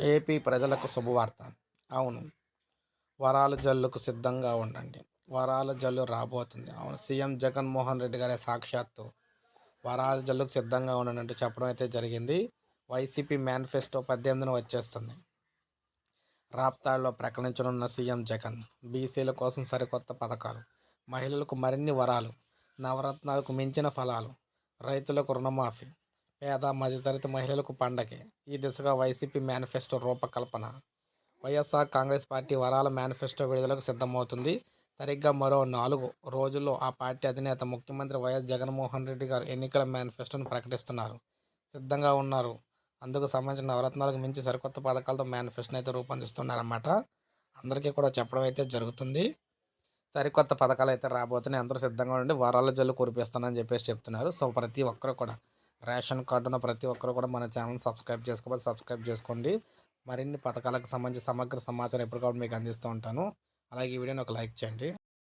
AP ప్రజలకు శుభవార్త. అవును. వరాల జల్లుకు సిద్ధంగా ఉండండి. వరాల జల్లు రాబోతుంది. అవును. సీఎం జగన్మోహన్ రెడ్డి గారి సాక్షాత్తు వరాల జల్లుకు సిద్ధంగా ఉండండి అంటూ చెప్పడం అయితే జరిగింది. వైసీపీ మేనిఫెస్టో పద్దెనిమిదిన వచ్చేస్తుంది. రాప్తాడులో ప్రకటించనున్న సీఎం జగన్ బీసీల కోసం సరికొత్త పథకాలు మహిళలకు మరిన్ని వరాలు నవరత్నాలకు మించిన ఫలాలు రైతులకు రుణమాఫీ పేద మధ్యతరగతి మహిళలకు పండగే. ఈ దిశగా వైసీపీ మేనిఫెస్టో రూపకల్పన. వైఎస్ఆర్ కాంగ్రెస్ పార్టీ వరాల మేనిఫెస్టో విడుదలకు సిద్ధమవుతుంది. సరిగ్గా మరో నాలుగు రోజుల్లో ఆ పార్టీ అధినేత ముఖ్యమంత్రి వైఎస్ జగన్మోహన్ రెడ్డి గారు ఎన్నికల మేనిఫెస్టోను ప్రకటిస్తున్నారు. సిద్ధంగా ఉన్నారు. అందుకు సంబంధించిన నవరత్నాలకు మించి సరికొత్త పథకాలతో మేనిఫెస్టోని అయితే రూపొందిస్తున్నారన్నమాట. అందరికీ కూడా చెప్పడం అయితే జరుగుతుంది. సరికొత్త పథకాలు అయితే రాబోతున్నాయి. అందరూ సిద్ధంగా ఉండి వరాల జల్లు కురిపిస్తానని చెప్పేసి చెప్తున్నారు. సో ప్రతి ఒక్కరు కూడా రేషన్ కార్డు ఉన్న ప్రతి ఒక్కరు కూడా మన ఛానల్ సబ్స్క్రైబ్ చేసుకోవాలి. సబ్స్క్రైబ్ చేసుకోండి. మరిన్ని పథకాలకు సంబంధించి సమగ్ర సమాచారం ఎప్పటికప్పుడు మీకు అందిస్తూ ఉంటాను. అలాగే ఈ వీడియోని ఒక లైక్ చేయండి.